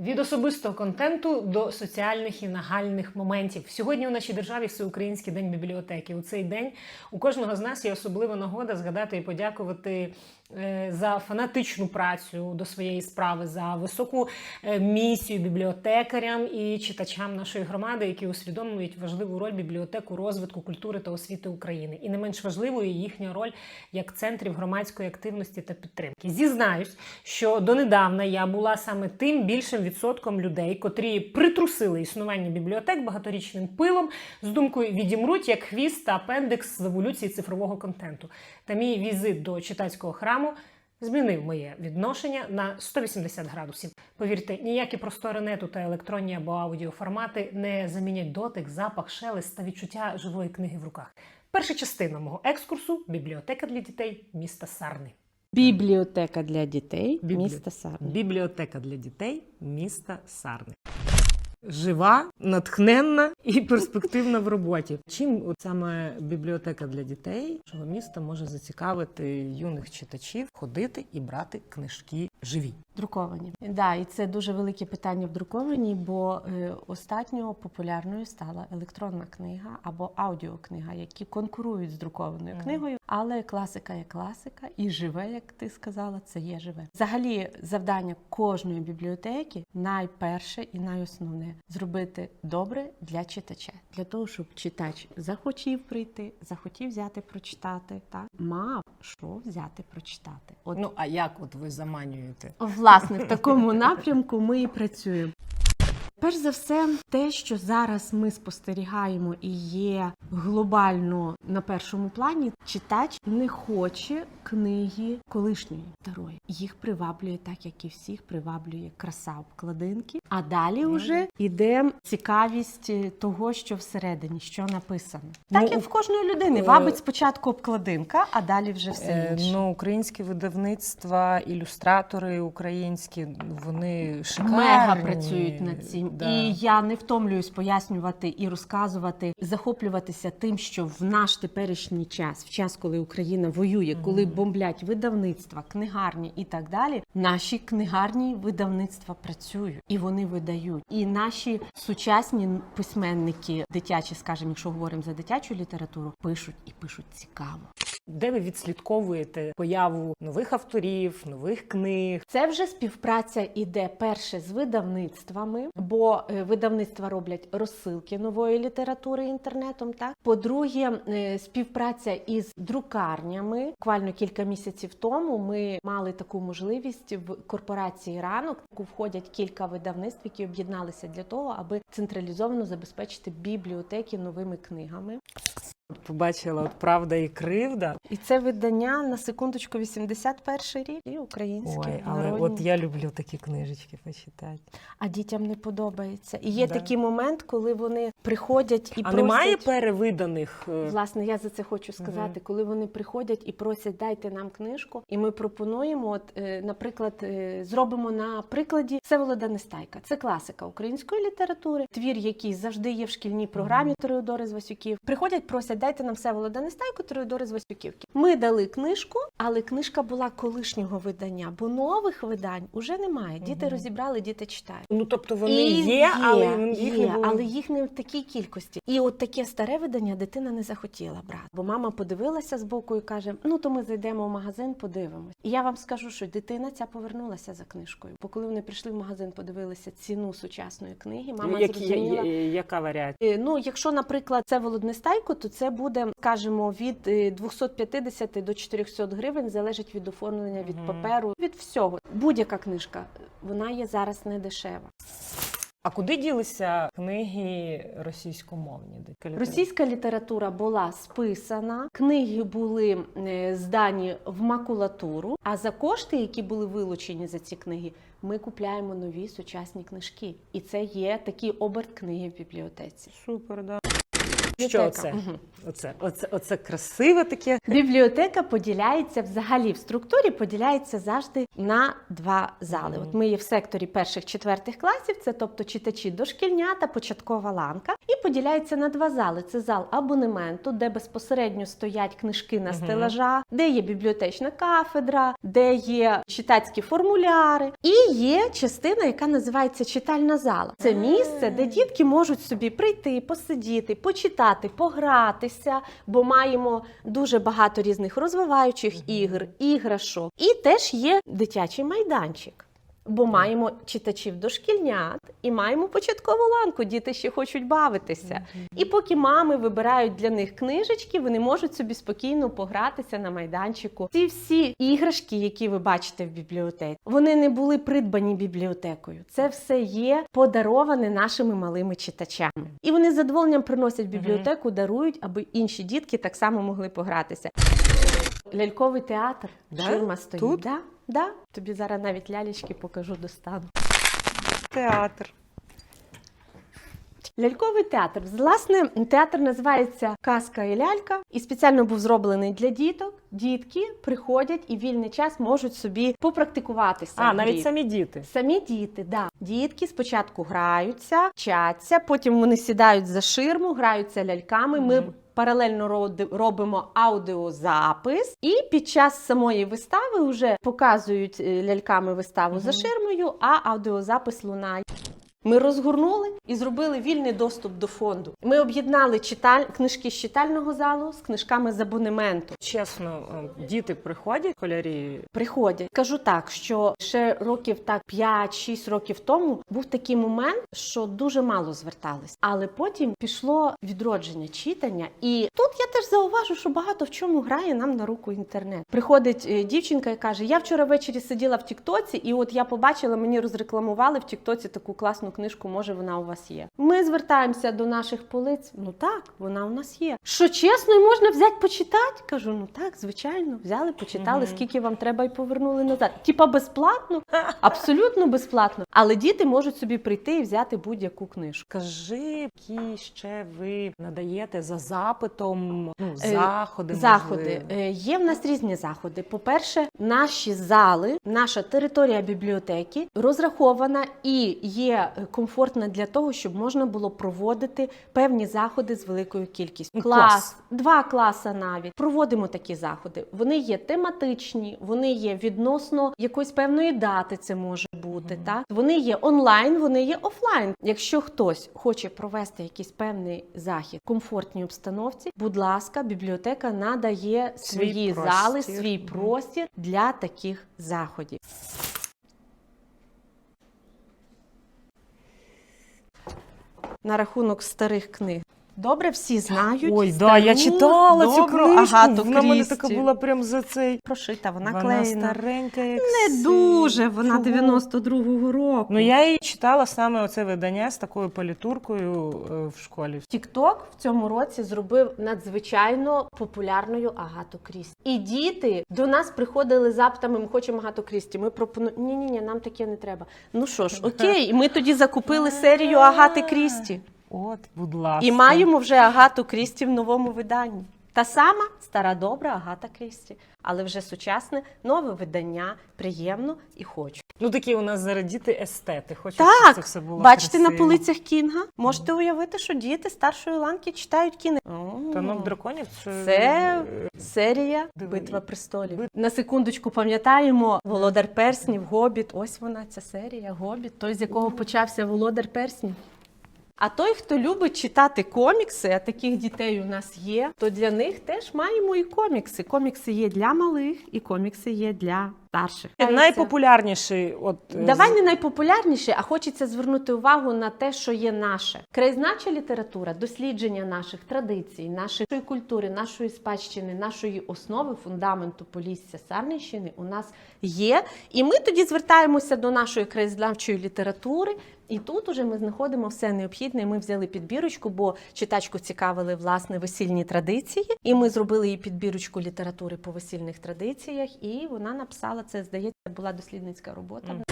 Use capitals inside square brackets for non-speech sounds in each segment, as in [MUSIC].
Від особистого контенту до соціальних і нагальних моментів. Сьогодні у нашій державі Всеукраїнський день бібліотеки. У цей день у кожного з нас є особлива нагода згадати і подякувати за фанатичну працю до своєї справи, за високу е, місію бібліотекарям і читачам нашої громади, які усвідомлюють важливу роль бібліотек у розвитку культури та освіти України. І не менш важливою їхня роль як центрів громадської активності та підтримки. Зізнаюсь, що донедавна я була саме тим більшим відсотком людей, котрі притрусили існування бібліотек багаторічним пилом з думкою відімруть як хвіст та апендекс з еволюції цифрового контенту. Та мій візит до читацького храму. Змінив моє відношення на 180 градусів. Повірте, ніякі простори нету та електронні або аудіоформати не замінять дотик, запах, шелест та відчуття живої книги в руках. Перша частина мого екскурсу бібліотека для дітей міста Сарни. Бібліотека для дітей Біблі- міста Сарни. Бібліотека для дітей міста Сарни. Жива, натхненна і перспективна в роботі. Чим от саме бібліотека для дітей чого міста може зацікавити юних читачів ходити і брати книжки живі? Друковані. Да, і це дуже велике питання в друковані, бо е, остатньо популярною стала електронна книга або аудіокнига, які конкурують з друкованою Мгм. книгою. Але класика є класика, і живе, як ти сказала, це є живе. Взагалі, завдання кожної бібліотеки найперше і найосновне зробити добре для читача, для того, щоб читач захотів прийти, захотів взяти прочитати, так мав що взяти прочитати. От Ну а як от ви заманюєте? Власне, в такому напрямку ми і працюємо. Перш за все, те, що зараз ми спостерігаємо і є глобально на першому плані, читач не хоче книги колишньої старої. Їх приваблює так, як і всіх, приваблює краса обкладинки. А далі Ну, вже йде цікавість е, того, що всередині, що написано. Ну, Так у- як в кожної людини е, вабить спочатку обкладинка, а далі вже все Е, інше. Ну, українські видавництва, ілюстратори українські, вони шикарні. Мега працюють над цим. Да. І я не втомлююсь пояснювати і розказувати, захоплюватися тим, що в наш теперішній час, в час, коли Україна воює, коли бомблять видавництва, книгарні і так далі, наші книгарні видавництва працюють і вони видають. І наші сучасні письменники, дитячі, скажімо, якщо говоримо за дитячу літературу, пишуть і пишуть цікаво. Де ви відслідковуєте появу нових авторів, нових книг? Це вже співпраця іде перше з видавництвами, бо е, видавництва роблять розсилки нової літератури інтернетом. Так по-друге, е, співпраця із друкарнями. Буквально кілька місяців тому ми мали таку можливість в корпорації ранок, в яку входять кілька видавництв, які об'єдналися для того, аби централізовано забезпечити бібліотеки новими книгами. Побачила от правда і кривда. І це видання на секундочку 81 рік і українське. Ой, але народні. от я люблю такі книжечки почитати. А дітям не подобається. І є Да. такий момент, коли вони приходять і а просять. немає перевиданих? е, Власне, я за це хочу сказати, коли вони приходять і просять дайте нам книжку, і ми пропонуємо, от, е, наприклад, е, зробимо на прикладі Всеволода Нестайка. Це класика української літератури, твір, який завжди є в шкільній програмі Тореодори з Васюків. Приходять, просять дайте нам Всеволода Нестайку, Тореодори з Васюківки. Ми дали книжку, але книжка була колишнього видання, бо нових видань уже немає. Діти Мгм. розібрали, діти читають. Ну тобто вони І є, але їх є, не було. але їх не в такій кількості. І от таке старе видання дитина не захотіла брати. Бо мама подивилася з боку і каже: Ну то ми зайдемо в магазин, подивимось. І я вам скажу, що дитина ця повернулася за книжкою. Бо коли вони прийшли в магазин, подивилися ціну сучасної книги, мама Які- зрозуміла. я- я- яка варіація? Е, Ну, якщо, наприклад, це Володнестайко, то це буде, скажімо, від е, 250 до 400 гривень, залежить від оформлення, від паперу, від всього. Будь-яка книжка, вона є зараз не дешева. А куди ділися книги російськомовні? Російська література була списана, книги були е, здані в макулатуру. А за кошти, які були вилучені за ці книги, ми купляємо нові сучасні книжки. І це є такий оберт книги в бібліотеці. Супер, да. Що це? Оце, оце, оце красиве таке. Бібліотека поділяється взагалі в структурі, поділяється завжди на два зали. От ми є в секторі перших-четвертих класів, це тобто читачі дошкільнята, початкова ланка, і поділяється на два зали. Це зал абонементу, де безпосередньо стоять книжки на стелажах, де є бібліотечна кафедра, де є читацькі формуляри, і є частина, яка називається читальна зала. Це місце, де дітки можуть собі прийти, посидіти, почитати, погратися, бо маємо дуже багато різних розвиваючих ігр, іграшок. І теж є дитячий майданчик. Бо маємо читачів дошкільнят і маємо початкову ланку. Діти ще хочуть бавитися. І поки мами вибирають для них книжечки, вони можуть собі спокійно погратися на майданчику. Ці всі іграшки, які ви бачите в бібліотеці, вони не були придбані бібліотекою. Це все є подароване нашими малими читачами. І вони з задоволенням приносять в бібліотеку, дарують, аби інші дітки так само могли погратися. Ляльковий театр, Да? ширма стоїть. Тут? Да? Да? Тобі зараз навіть лялечки покажу достану. Театр. Ляльковий театр. Власне, театр називається Казка і лялька, і спеціально був зроблений для діток. Дітки приходять і вільний час можуть собі попрактикуватися. А, навіть самі діти. Самі діти, да. Дітки спочатку граються, вчаться, потім вони сідають за ширму, граються ляльками. Ми паралельно робимо аудіозапис, і під час самої вистави вже показують е, ляльками виставу за ширмою, а аудіозапис лунає. Ми розгорнули і зробили вільний доступ до фонду. Ми об'єднали читаль... книжки з читального залу з книжками з абонементу. Чесно, е, діти приходять, школярі. Приходять. Кажу так, що ще років так 5-6 років тому був такий момент, що дуже мало звертались. Але потім пішло відродження читання. І тут я теж зауважу, що багато в чому грає нам на руку інтернет. Приходить е, дівчинка і каже: Я вчора ввечері сиділа в Тіктоці, і от я побачила, мені розрекламували в Тіктоці таку класну книжку. Може, вона у вас є. Ми звертаємося до наших полиць. Ну так, вона у нас є. Що чесно, і можна взяти почитати? Кажу, ну так, звичайно, взяли, почитали, Мгм. скільки вам треба, і повернули назад. Типа безплатно, [LAUGHS] абсолютно безплатно. Але діти можуть собі прийти і взяти будь-яку книжку. Кажи, які ще ви надаєте за запитом ну, Е, заходи. Заходи можливо? Е, є в нас різні заходи. По-перше, наші зали, наша територія бібліотеки розрахована і є комфортна для того, щоб можна було проводити певні заходи з великою кількістю. Клас, клас. два класи навіть проводимо такі заходи. Вони є тематичні, вони є відносно якоїсь певної дати. Це може бути Мгм. так. Вони є онлайн, вони є офлайн. Якщо хтось хоче провести якийсь певний захід в комфортній обстановці, будь ласка, бібліотека надає Свій свої простір. зали, свій простір для таких заходів. На рахунок старих книг. Добре, всі знають. Ой, да, я читала цю добру книжку. Агату Вона в мене Крісті. така була прям за цей. прошита, вона, Вона клеєна. старенька, як Не дуже, вона Чого? 92-го року. Ну я її читала саме оце видання з такою політуркою е, в школі. Тікток в цьому році зробив надзвичайно популярною Агату Крісті. І діти до нас приходили з запитами: ми хочемо Агату Крісті. Ми пропонуємо. Ні, ні, ні, нам таке не треба. Ну що ж, [LAUGHS] окей, і ми тоді закупили серію Агати Крісті. От, будь ласка. І маємо вже Агату Крісті в новому виданні. Та сама стара добра Агата Крісті, але вже сучасне нове видання, приємно і хочу. Ну такі у нас зараз діти естети. Так, щоб це все було Бачите на полицях Кінга? Можете уявити, що діти старшої ланки читають Кінга. Танок драконів це, Це серія Диви. Битва престолів. На секундочку пам'ятаємо Володар Перснів, Гобіт. Ось вона ця серія, Гобіт, той, з якого почався Володар Перснів. А той, хто любить читати комікси, а таких дітей у нас є, то для них теж маємо і комікси. Комікси є для малих, і комікси є для старших. найпопулярніший. От е, Давай не найпопулярніше, а хочеться звернути увагу на те, що є наше. Краєзнавча література, дослідження наших традицій, нашої культури, нашої спадщини, нашої основи, фундаменту Полісся Сарненщини у нас є. І ми тоді звертаємося до нашої краєзнавчої літератури І тут уже ми знаходимо все необхідне. Ми взяли підбірочку, бо читачку цікавили власне весільні традиції. І ми зробили їй підбірочку літератури по весільних традиціях. І вона написала це. Здається, була дослідницька робота. Мгм.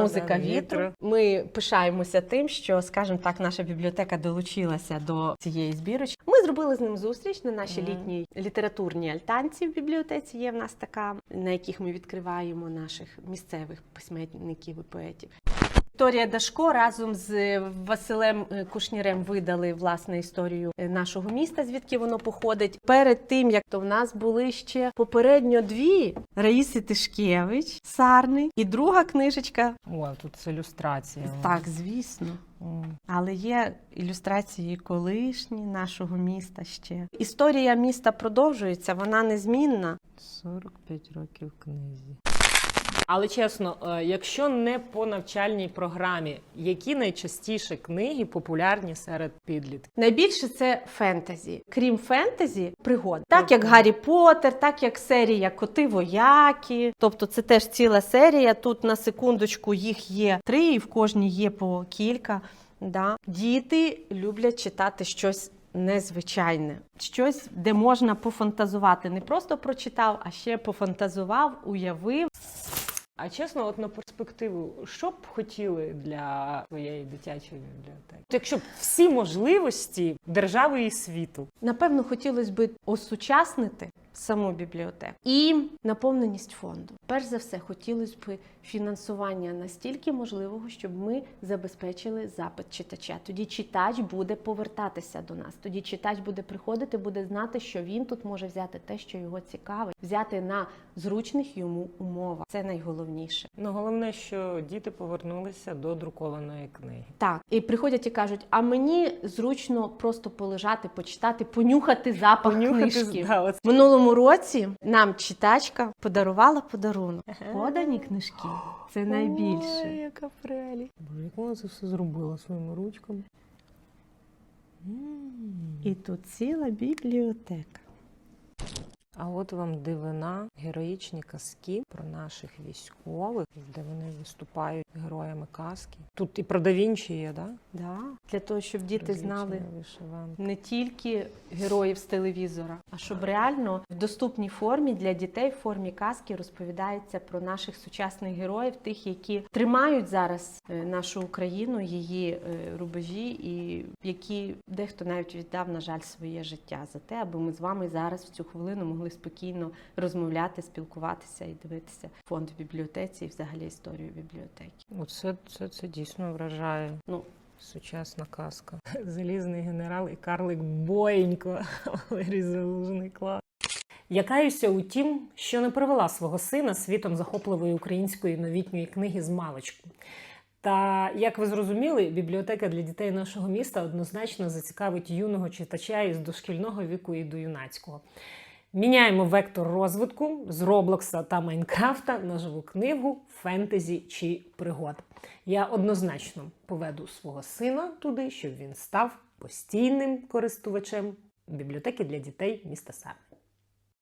Музика вітру. Ми пишаємося тим, що, скажімо так, наша бібліотека долучилася до цієї збірочки. Ми зробили з ним зустріч на нашій Мгм. літній літературній альтанці в бібліотеці. Є в нас така, на яких ми відкриваємо наших місцевих письменників і поетів. Вікторія Дашко разом з Василем е, Кушнірем видали власне історію е, нашого міста, звідки воно походить. Перед тим як то в нас були ще попередньо дві Раїси Тишкевич, Сарни, і друга книжечка. О, тут з ілюстрація. Так, звісно. Але є ілюстрації колишні нашого міста ще. Історія міста продовжується, вона незмінна. 45 років книзі. Але чесно, е, якщо не по навчальній програмі, які найчастіше книги популярні серед підлітків? Найбільше це фентезі. Крім фентезі, пригод. Так як Гаррі Поттер, так як серія Коти вояки. Тобто це теж ціла серія. Тут на секундочку їх є три, і в кожній є по кілька. Да. Діти люблять читати щось. Незвичайне, щось, де можна пофантазувати. Не просто прочитав, а ще пофантазував, уявив. А чесно, от на перспективу, що б хотіли для своєї дитячої бібліотеки? Якщо б всі можливості держави і світу. Напевно, хотілося б осучаснити саму бібліотеку і наповненість фонду. Перш за все, хотілося б фінансування настільки можливого, щоб ми забезпечили запит читача. Тоді читач буде повертатися до нас. Тоді читач буде приходити, буде знати, що він тут може взяти те, що його цікавить, взяти на зручних йому умовах. Це найголовніше. Ну головне, що діти повернулися до друкованої книги. Так, і приходять і кажуть: а мені зручно просто полежати, почитати, понюхати запах книжки. да, от В Минулому році нам читачка подарувала подарунок. Подані книжки. Це Ой, найбільше. яка прелі. Боже, як вона це все зробила своїми ручками. І тут ціла бібліотека. А от вам дивина, героїчні казки про наших військових, де вони виступають героями казки. Тут і про да Вінчі є, да? Да. Для того, щоб діти знали вишиванки. не тільки героїв з телевізора, а щоб реально в доступній формі для дітей в формі казки розповідається про наших сучасних героїв, тих, які тримають зараз е, нашу Україну, її е, рубежі, і які дехто навіть віддав, на жаль, своє життя за те, аби ми з вами зараз в цю хвилину могли спокійно розмовляти, спілкуватися і дивитися фонд в бібліотеці і взагалі історію бібліотеки. Оце це, це дійсно вражає. Ну, Сучасна казка. [LAUGHS] Залізний генерал і карлик Боєнько. [LAUGHS] Валерій Залужний клас. Я каюся у тім, що не привела свого сина світом захопливої української новітньої книги з маличку. Та як ви зрозуміли, бібліотека для дітей нашого міста однозначно зацікавить юного читача із дошкільного віку і до юнацького. Міняємо вектор розвитку з Роблокса та Майнкрафта на живу книгу, фентезі чи пригод. Я однозначно поведу свого сина туди, щоб він став постійним користувачем бібліотеки для дітей міста Сарни.